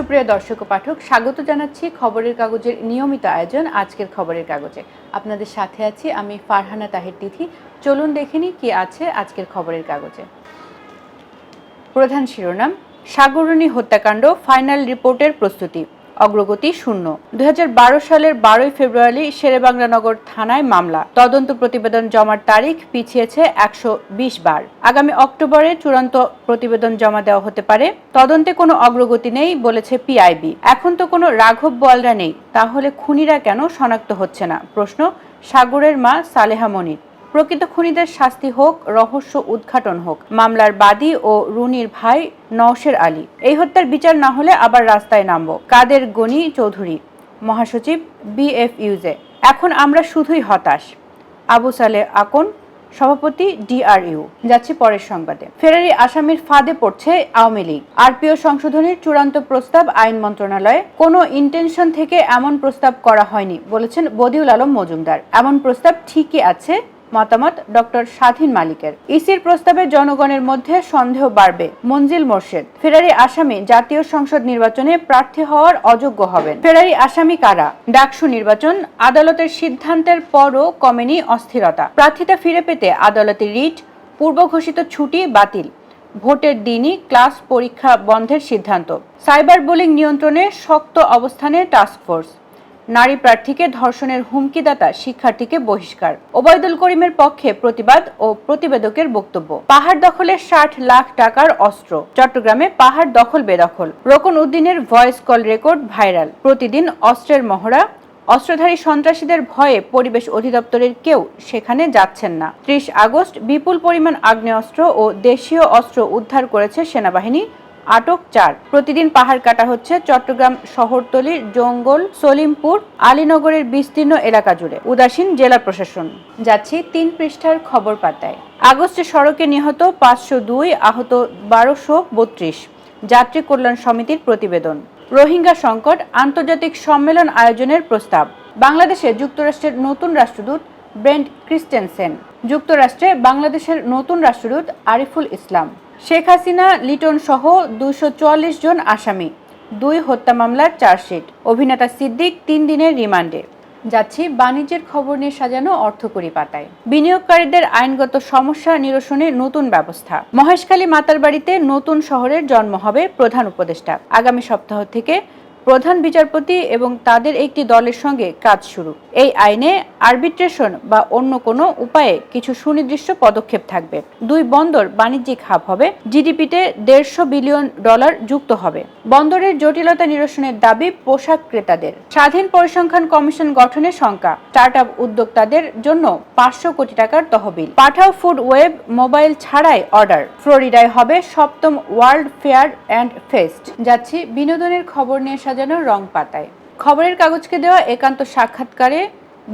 সুপ্রিয় দর্শক ও পাঠক, স্বাগত জানাচ্ছি খবরের কাগজের নিয়মিত আয়োজন, আজকের খবরের কাগজে। আপনাদের সাথে আছি আমি ফারহানা তাহের তিথি। চলুন দেখে নিই কি আছে আজকের খবরের কাগজে। প্রধান শিরোনাম, সাগরণী হত্যাকাণ্ড, ফাইনাল রিপোর্টের প্রস্তুতি। অগ্রগতি শূন্য। দুই সালের বারোই ফেব্রুয়ারি শেরেবাংলানগর থানায় মামলা। তদন্ত প্রতিবেদন জমার তারিখ পিছিয়েছে একশো বিশ বার। আগামী অক্টোবরে চূড়ান্ত প্রতিবেদন জমা দেওয়া হতে পারে। তদন্তে কোনো অগ্রগতি নেই বলেছে পিআইবি। এখন তো কোনো রাঘব বলরা নেই। তাহলে খুনিরা কেন শনাক্ত হচ্ছে না? প্রশ্ন সাগরের মা সালেহা মনির। প্রকৃত খুনিদের শাস্তি হোক, রহস্য উদ্ঘাটন হোক। মামলার বাদী ও রুনির ভাই নওশের আলী। এই হত্যার বিচার না হলে আবার রাস্তায় নামব। কাদের গনি চৌধুরী। মহাসচিব বিএফইউজে। এখন আমরা শুধুই হতাশ। আবু সালে আকন, সভাপতি ডিআরইউ। যাচ্ছে পরের সংবাদে। ফেরারি আসামির ফাঁদে পড়ছে আওয়ামী লীগ। আরপিও সংশোধনের চূড়ান্ত প্রস্তাব আইন মন্ত্রণালয়ে। কোনো ইন্টেনশন থেকে এমন প্রস্তাব করা হয়নি, বলেছেন বদিউল আলম মজুমদার। এমন প্রস্তাব ঠিকই আছে মতামত ডক্টর স্বাধীন মালিকের। ইসির প্রস্তাবে জনগণের মধ্যে সন্দেহ বাড়বে, মঞ্জিল মোর্শেদ। ফেরারি আসামি জাতীয় সংসদ নির্বাচনে প্রার্থী হওয়ার অযোগ্য হবেন। ফেরারি আসামি কারা? ডাকসু নির্বাচন, আদালতের সিদ্ধান্তের পরও কমেনি অস্থিরতা। প্রার্থিতা ফিরে পেতে আদালতে রিট পূর্ব ঘোষিত ছুটি বাতিল। ভোটের দিনই ক্লাস পরীক্ষা বন্ধের সিদ্ধান্ত। সাইবার বুলিং নিয়ন্ত্রণে শক্ত অবস্থানে টাস্কফোর্স। নারী প্রার্থীকে ধর্ষণের হুমকিদাতা শিক্ষার্থীকে বহিষ্কার। ওবায়দুল করিমের পক্ষে প্রতিবাদ ও প্রতিবেদকের বক্তব্য। পাহাড় দখলে ষাট লাখ টাকার অস্ত্র। চট্টগ্রামে পাহাড় দখল বেদখল। রোকন উদ্দিনের ভয়েস কল রেকর্ড ভাইরাল। প্রতিদিন অস্ত্রের মহড়া। অস্ত্রধারী সন্ত্রাসীদের ভয়ে পরিবেশ অধিদপ্তরের কেউ সেখানে যাচ্ছেন না। ত্রিশ আগস্ট বিপুল পরিমাণ আগ্নেয়াস্ত্র ও দেশীয় অস্ত্র উদ্ধার করেছে সেনাবাহিনী। আটক চার। প্রতিদিন পাহাড় কাটা হচ্ছে চট্টগ্রাম শহরতলির জঙ্গল, সলিমপুর, আলীনগরের বিস্তীর্ণ এলাকা জুড়ে। উদাসীন জেলা প্রশাসন। যাচ্ছি তিন পৃষ্ঠার খবর পাতায়। আগস্টে সড়কে নিহত পাঁচশো দুই, আহত বারোশো বত্রিশ। যাত্রী কল্যাণ সমিতির প্রতিবেদন। রোহিঙ্গা সংকট, আন্তর্জাতিক সম্মেলন আয়োজনের প্রস্তাব। বাংলাদেশে যুক্তরাষ্ট্রের নতুন রাষ্ট্রদূত ব্রেন্ট ক্রিস্টেনসেন। যুক্তরাষ্ট্রে বাংলাদেশের নতুন রাষ্ট্রদূত আরিফুল ইসলাম। শেখ হাসিনা, লিটন সহ দুশো জন আসামি। দুই হত্যা মামলার চার্জশিট। অভিনেতা সিদ্দিক তিন দিনের রিমান্ডে। যাচ্ছি বাণিজ্যের খবর নিয়ে সাজানো অর্থকরী পাতায় বিনিয়োগকারীদের আইনগত সমস্যা নিরসনে নতুন ব্যবস্থা। মহেশখালী মাতার বাড়িতে নতুন শহরের জন্ম হবে প্রধান উপদেষ্টা। আগামী সপ্তাহ থেকে প্রধান বিচারপতি এবং তাদের একটি দলের সঙ্গে কাজ শুরু। এই আইনে আরবিট্রেশন বা অন্য কোনো উপায়ে কিছু সুনির্দিষ্ট পদক্ষেপ থাকবে। দুই বন্দর বাণিজ্যিক হাব হবে জিডিপিতে দেড়শো বিলিয়ন ডলার যুক্ত হবে। বন্দরের জটিলতা নিরসনের দাবি পোশাক ক্রেতাদের। স্বাধীন পরিসংখ্যান কমিশন গঠনের শঙ্কা স্টার্ট আপ উদ্যোক্তাদের জন্য পাঁচশো কোটি টাকার তহবিল। পাঠাও ফুড ওয়েব মোবাইল ছাড়াই অর্ডার। ফ্লোরিডায় হবে সপ্তম ওয়ার্ল্ড ফেয়ার অ্যান্ড ফেস্ট। যাচ্ছি বিনোদনের খবর নিয়ে সাজানো রং পাতায়। খবরের কাগজকে দেওয়া একান্ত সাক্ষাৎকারে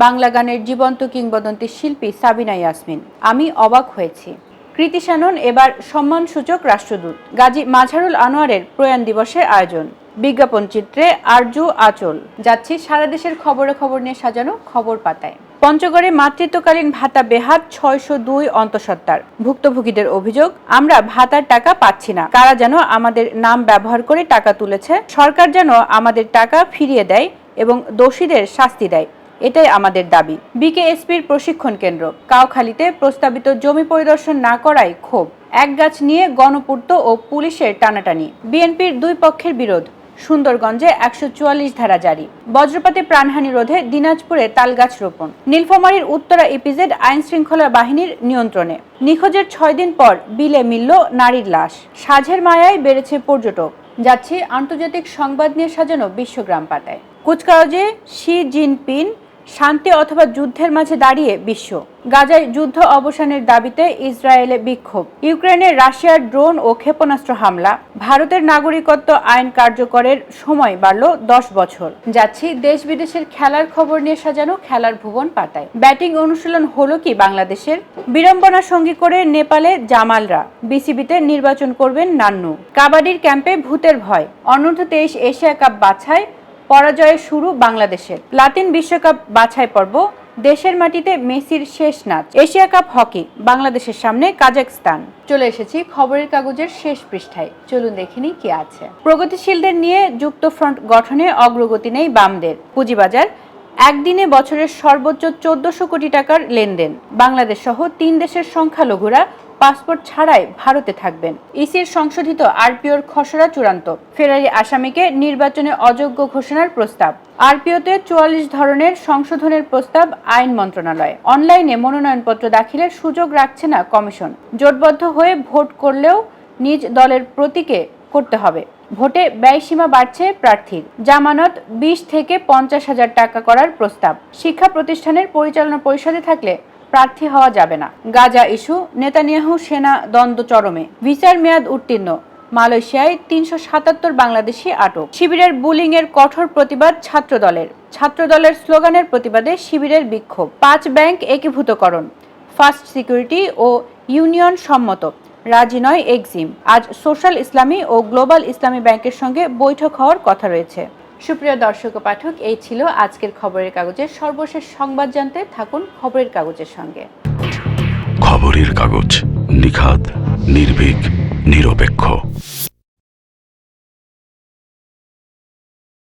বাংলা গানের জীবন্ত কিংবদন্তি শিল্পী সাবিনা ইয়াসমিন। আমি অবাক হয়েছি। কৃতি শ্যানন এবার সম্মানসূচক রাষ্ট্রদূত। গাজী মাঝারুল আনোয়ারের প্রয়াণ দিবসের আয়োজন। বিজ্ঞাপন চিত্রে আরজু আচল। যাচ্ছি সারা দেশের খবরে খবর নিয়ে সাজানো খবর পাতায়। পঞ্চগড়ে মাতৃত্বকালীন ভাতা বেহাত ছয়শো দুই অন্তঃসত্ত্বার। ভুক্তভোগীদের অভিযোগ, আমরা ভাতার টাকা পাচ্ছি না। কারা যেন আমাদের নাম ব্যবহার করে টাকা তুলেছে, সরকার যেন আমাদের টাকা ফিরিয়ে দেয় এবং দোষীদের শাস্তি দেয়, এটাই আমাদের দাবি। বিকেএসপির প্রশিক্ষণ কেন্দ্র, কাউখালীতে প্রস্তাবিত জমি পরিদর্শন না করায় ক্ষোভ। এক গাছ নিয়ে গণপূর্ত ও পুলিশের টানাটানি। বিএনপির দুই পক্ষের বিরোধ সুন্দরগঞ্জে একশো চুয়াল্লিশ ধারা জারি। বজ্রপাতে প্রাণহানি রোধে দিনাজপুরে তালগাছ রোপণ। নীলফামারীর উত্তরা ইপিজেড আইন শৃঙ্খলা বাহিনীর নিয়ন্ত্রণে। নিখোঁজের ছয় দিন পর বিলে মিলল নারীর লাশ। সাঝের মায়ায় বেড়েছে পর্যটক। যাচ্ছে আন্তর্জাতিক সংবাদ নিয়ে সাজানো বিশ্বগ্রাম পাতায়। কুচকাওয়াজে শি জিনপিং শান্তি অথবা যুদ্ধের মাঝে দাঁড়িয়ে বিশ্ব। গাজায় যুদ্ধ অবসানের দাবিতে ইসরায়েলে বিক্ষোভ। ইউক্রেনে রাশিয়ার ড্রোন ও ক্ষেপণাস্ত্র হামলা। ভারতের নাগরিকত্ব আইন কার্যকরের সময় বাড়ল দশ বছর। যাচ্ছি দেশ বিদেশের খেলার খবর নিয়ে সাজানো খেলার ভুবন পাতায়। ব্যাটিং অনুশীলন হলো কি বাংলাদেশের? বিড়ম্বনা সঙ্গী করে নেপালে জামালরা। বিসিবিতে নির্বাচন করবেন নান্নু। কাবাডির ক্যাম্পে ভূতের ভয়। অনূর্ধ্ব তেইশ এশিয়া কাপ বাছায় পরাজয়ে শুরু বাংলাদেশের লাতিন বিশ্বকাপ বাছাই পর্ব, দেশের মাটিতে মেসির শেষ নাচ, এশিয়া কাপ হকি, বাংলাদেশের সামনে কাজাকস্তান চলে এসেছি খবরের কাগজের শেষ পৃষ্ঠায়। চলুন দেখিনি কি আছে। প্রগতিশীলদের নিয়ে যুক্ত ফ্রন্ট গঠনে অগ্রগতি নেই বামদের। পুঁজিবাজার, একদিনে বছরের সর্বোচ্চ চোদ্দশো কোটি টাকার লেনদেন। বাংলাদেশ সহ তিন দেশের সংখ্যালঘুরা পাসপোর্ট ছাড়াই ভারতে থাকবেন। ইসির সংশোধিত আরপিওর খসড়া চূড়ান্ত। ফেরারি আসামিকে নির্বাচনে অযোগ্য ঘোষণার প্রস্তাব। আরপিওতে চুয়াল্লিশ ধরনের সংশোধনের প্রস্তাব আইন মন্ত্রণালয়। অনলাইনে মনোনয়নপত্র দাখিলের সুযোগ রাখছে না কমিশন। জোটবদ্ধ হয়ে ভোট করলেও নিজ দলের প্রতীকে করতে হবে। ভোটে ব্যয়সীমা বাড়ছে প্রার্থীর। জামানত বিশ থেকে পঞ্চাশ হাজার টাকা করার প্রস্তাব। শিক্ষা প্রতিষ্ঠানের পরিচালনা পরিষদে থাকলে প্রার্থী হওয়া যাবে না। গাজা ইস্যু, নেতানিয়াহু সেনা দ্বন্দ্ব চরমে। ভিসার মেয়াদ উত্তীর্ণ। মালয়েশিয়ায় তিনশো সাতাত্তর বাংলাদেশি আটক। শিবিরের বুলিং এর কঠোর প্রতিবাদ ছাত্রদলের। ছাত্রদলের স্লোগানের প্রতিবাদে শিবিরের বিক্ষোভ। পাঁচ ব্যাংক একীভূতকরণ। ফার্স্ট সিকিউরিটি ও ইউনিয়ন সম্মত। রাজি নয় এক্সিম। আজ সোশ্যাল ইসলামী ও গ্লোবাল ইসলামী ব্যাংকের সঙ্গে বৈঠক হওয়ার কথা রয়েছে। সুপ্রিয় দর্শক ও পাঠক, এই ছিল আজকের খবরের কাগজের সর্বশেষ সংবাদ জানতে থাকুন খবরের কাগজের সঙ্গে। খবরের কাগজ নিখাদ, নির্ভীক, নিরপেক্ষ।